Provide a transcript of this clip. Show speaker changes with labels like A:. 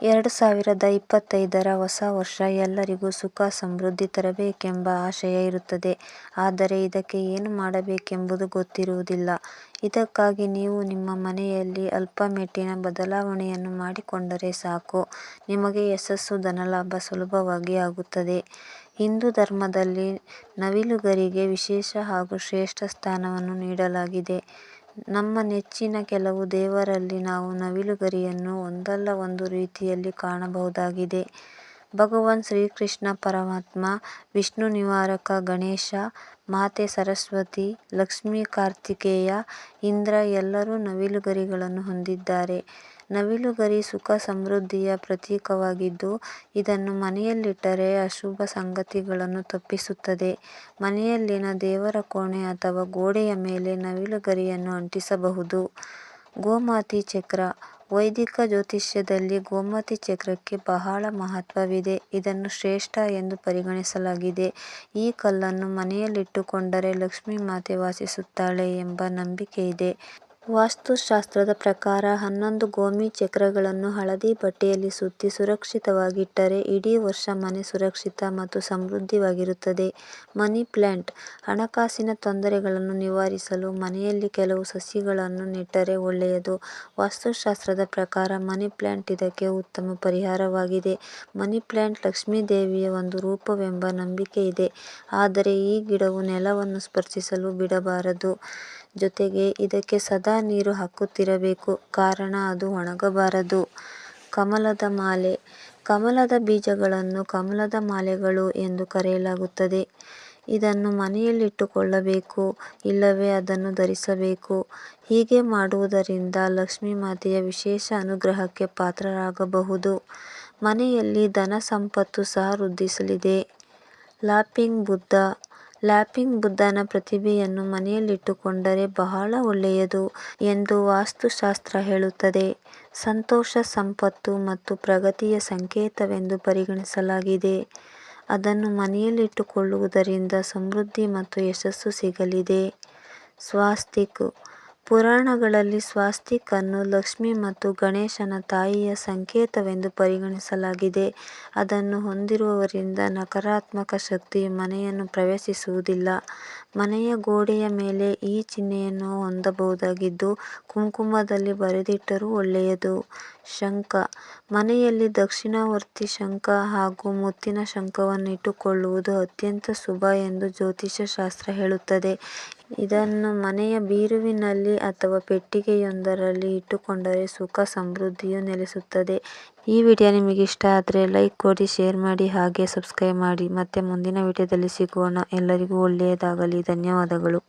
A: ಎರಡು ಸಾವಿರದ ಇಪ್ಪತ್ತೈದರ ಹೊಸ ವರ್ಷ ಎಲ್ಲರಿಗೂ ಸುಖ ಸಮೃದ್ಧಿ ತರಬೇಕೆಂಬ ಆಶಯ ಇರುತ್ತದೆ. ಆದರೆ ಇದಕ್ಕೆ ಏನು ಮಾಡಬೇಕೆಂಬುದು ಗೊತ್ತಿರುವುದಿಲ್ಲ. ಇದಕ್ಕಾಗಿ ನೀವು ನಿಮ್ಮ ಮನೆಯಲ್ಲಿ ಅಲ್ಪ ಮೆಟ್ಟಿನ ಬದಲಾವಣೆಯನ್ನು ಮಾಡಿಕೊಂಡರೆ ಸಾಕು. ನಿಮಗೆ ಯಶಸ್ಸು, ಧನಲಾಭ ಸುಲಭವಾಗಿ ಆಗುತ್ತದೆ. ಹಿಂದೂ ಧರ್ಮದಲ್ಲಿ ನವಿಲುಗರಿಗೆ ವಿಶೇಷ ಹಾಗೂ ಶ್ರೇಷ್ಠ ಸ್ಥಾನವನ್ನು ನೀಡಲಾಗಿದೆ. ನಮ್ಮ ನೆಚ್ಚಿನ ಕೆಲವು ದೇವರಲ್ಲಿ ನಾವು ನವಿಲುಗರಿಯನ್ನು ಒಂದಲ್ಲ ಒಂದು ರೀತಿಯಲ್ಲಿ ಕಾಣಬಹುದಾಗಿದೆ. ಭಗವಾನ್ ಶ್ರೀಕೃಷ್ಣ ಪರಮಾತ್ಮ, ವಿಷ್ಣು ನಿವಾರಕ ಗಣೇಶ, ಮಾತೆ ಸರಸ್ವತಿ, ಲಕ್ಷ್ಮೀ, ಕಾರ್ತಿಕೇಯ, ಇಂದ್ರ ಎಲ್ಲರೂ ನವಿಲುಗರಿಗಳನ್ನು ಹೊಂದಿದ್ದಾರೆ. ನವಿಲುಗರಿ ಸುಖ ಸಮೃದ್ಧಿಯ ಪ್ರತೀಕವಾಗಿದ್ದು, ಇದನ್ನು ಮನೆಯಲ್ಲಿಟ್ಟರೆ ಅಶುಭ ಸಂಗತಿಗಳನ್ನು ತಪ್ಪಿಸುತ್ತದೆ. ಮನೆಯಲ್ಲಿನ ದೇವರ ಕೋಣೆ ಅಥವಾ ಗೋಡೆಯ ಮೇಲೆ ನವಿಲುಗರಿಯನ್ನು ಅಂಟಿಸಬಹುದು. ಗೋಮತಿ ಚಕ್ರ ವೈದಿಕ ಜ್ಯೋತಿಷ್ಯದಲ್ಲಿ ಗೋಮತಿ ಚಕ್ರಕ್ಕೆ ಬಹಳ ಮಹತ್ವವಿದೆ. ಇದನ್ನು ಶ್ರೇಷ್ಠ ಎಂದು ಪರಿಗಣಿಸಲಾಗಿದೆ. ಈ ಕಲ್ಲನ್ನು ಮನೆಯಲ್ಲಿಟ್ಟುಕೊಂಡರೆ ಲಕ್ಷ್ಮೀಮಾತೆ ವಾಸಿಸುತ್ತಾಳೆ ಎಂಬ ನಂಬಿಕೆಯಿದೆ. ವಾಸ್ತುಶಾಸ್ತ್ರದ ಪ್ರಕಾರ ಹನ್ನೊಂದು ಗೋಮಿ ಚಕ್ರಗಳನ್ನು ಹಳದಿ ಬಟ್ಟೆಯಲ್ಲಿ ಸುತ್ತಿ ಸುರಕ್ಷಿತವಾಗಿಟ್ಟರೆ ಇಡೀ ವರ್ಷ ಮನೆ ಸುರಕ್ಷಿತ ಮತ್ತು ಸಮೃದ್ಧವಾಗಿರುತ್ತದೆ. ಮನಿ ಪ್ಲಾಂಟ್ ಹಣಕಾಸಿನ ತೊಂದರೆಗಳನ್ನು ನಿವಾರಿಸಲು ಮನೆಯಲ್ಲಿ ಕೆಲವು ಸಸಿಗಳನ್ನು ನೆಟ್ಟರೆ ಒಳ್ಳೆಯದು. ವಾಸ್ತುಶಾಸ್ತ್ರದ ಪ್ರಕಾರ ಮನಿ ಪ್ಲಾಂಟ್ ಇದಕ್ಕೆ ಉತ್ತಮ ಪರಿಹಾರವಾಗಿದೆ. ಮನಿ ಪ್ಲಾಂಟ್ ಲಕ್ಷ್ಮೀದೇವಿಯ ಒಂದು ರೂಪವೆಂಬ ನಂಬಿಕೆ ಇದೆ ಆದರೆ ಈ ಗಿಡವು ನೆಲವನ್ನು ಸ್ಪರ್ಶಿಸಲು ಬಿಡಬಾರದು. ಜೊತೆಗೆ ಇದಕ್ಕೆ ಸದಾ ನೀರು ಹಾಕುತ್ತಿರಬೇಕು. ಕಾರಣ ಅದು ಒಣಗಬಾರದು. ಕಮಲದ ಮಾಲೆ ಕಮಲದ ಬೀಜಗಳನ್ನು ಕಮಲದ ಮಾಲೆಗಳು ಎಂದು ಕರೆಯಲಾಗುತ್ತದೆ. ಇದನ್ನು ಮನೆಯಲ್ಲಿಟ್ಟುಕೊಳ್ಳಬೇಕು. ಇಲ್ಲವೇ ಅದನ್ನು ಧರಿಸಬೇಕು. ಹೀಗೆ ಮಾಡುವುದರಿಂದ ಲಕ್ಷ್ಮೀಮಾತೆಯ ವಿಶೇಷ ಅನುಗ್ರಹಕ್ಕೆ ಪಾತ್ರರಾಗಬಹುದು. ಮನೆಯಲ್ಲಿ ಧನ ಸಂಪತ್ತು ಸಹ ವೃದ್ಧಿಸಲಿದೆ. ಲಾಫಿಂಗ್ ಬುದ್ಧ ಲಾಫಿಂಗ್ ಬುದ್ಧನ ಪ್ರತಿಮೆಯನ್ನು ಮನೆಯಲ್ಲಿಟ್ಟುಕೊಂಡರೆ ಬಹಳ ಒಳ್ಳೆಯದು ಎಂದು ವಾಸ್ತುಶಾಸ್ತ್ರ ಹೇಳುತ್ತದೆ. ಸಂತೋಷ, ಸಂಪತ್ತು ಮತ್ತು ಪ್ರಗತಿಯ ಸಂಕೇತವೆಂದು ಪರಿಗಣಿಸಲಾಗಿದೆ. ಅದನ್ನು ಮನೆಯಲ್ಲಿಟ್ಟುಕೊಳ್ಳುವುದರಿಂದ ಸಮೃದ್ಧಿ ಮತ್ತು ಯಶಸ್ಸು ಸಿಗಲಿದೆ. ಸ್ವಸ್ತಿಕ್ ಪುರಾಣಗಳಲ್ಲಿ ಸ್ವಸ್ತಿಕ್ ಅನ್ನು ಲಕ್ಷ್ಮಿ ಮತ್ತು ಗಣೇಶನ ತಾಯಿಯ ಸಂಕೇತವೆಂದು ಪರಿಗಣಿಸಲಾಗಿದೆ. ಅದನ್ನು ಹೊಂದಿರುವವರಿಂದ ನಕಾರಾತ್ಮಕ ಶಕ್ತಿ ಮನೆಯನ್ನು ಪ್ರವೇಶಿಸುವುದಿಲ್ಲ. ಮನೆಯ ಗೋಡೆಯ ಮೇಲೆ ಈ ಚಿಹ್ನೆಯನ್ನು ಹೊಂದಬಹುದಾಗಿದ್ದು, ಕುಂಕುಮದಲ್ಲಿ ಬರೆದಿಟ್ಟರೂ ಒಳ್ಳೆಯದು. ಶಂಖ ಮನೆಯಲ್ಲಿ ದಕ್ಷಿಣಾವರ್ತಿ ಶಂಖ ಹಾಗೂ ಮುತ್ತಿನ ಶಂಖವನ್ನು ಇಟ್ಟುಕೊಳ್ಳುವುದು ಅತ್ಯಂತ ಶುಭ ಎಂದು ಜ್ಯೋತಿಷ್ಯ ಶಾಸ್ತ್ರ ಹೇಳುತ್ತದೆ. ಇದನ್ನು ಮನೆಯ ಬೀರುವಿನಲ್ಲಿ ಅಥವಾ ಪೆಟ್ಟಿಗೆಯೊಂದರಲ್ಲಿ ಇಟ್ಟುಕೊಂಡರೆ ಸುಖ ಸಮೃದ್ಧಿಯು ನೆಲೆಸುತ್ತದೆ. ಈ ವಿಡಿಯೋ ನಿಮಗೆ ಇಷ್ಟ ಆದರೆ ಲೈಕ್ ಕೊಡಿ, ಶೇರ್ ಮಾಡಿ ಹಾಗೆ ಸಬ್ಸ್ಕ್ರೈಬ್ ಮಾಡಿ. ಮತ್ತೆ ಮುಂದಿನ ವಿಡಿಯೋದಲ್ಲಿ ಸಿಗೋಣ. ಎಲ್ಲರಿಗೂ ಒಳ್ಳೆಯದಾಗಲಿ ಧನ್ಯವಾದಗಳು.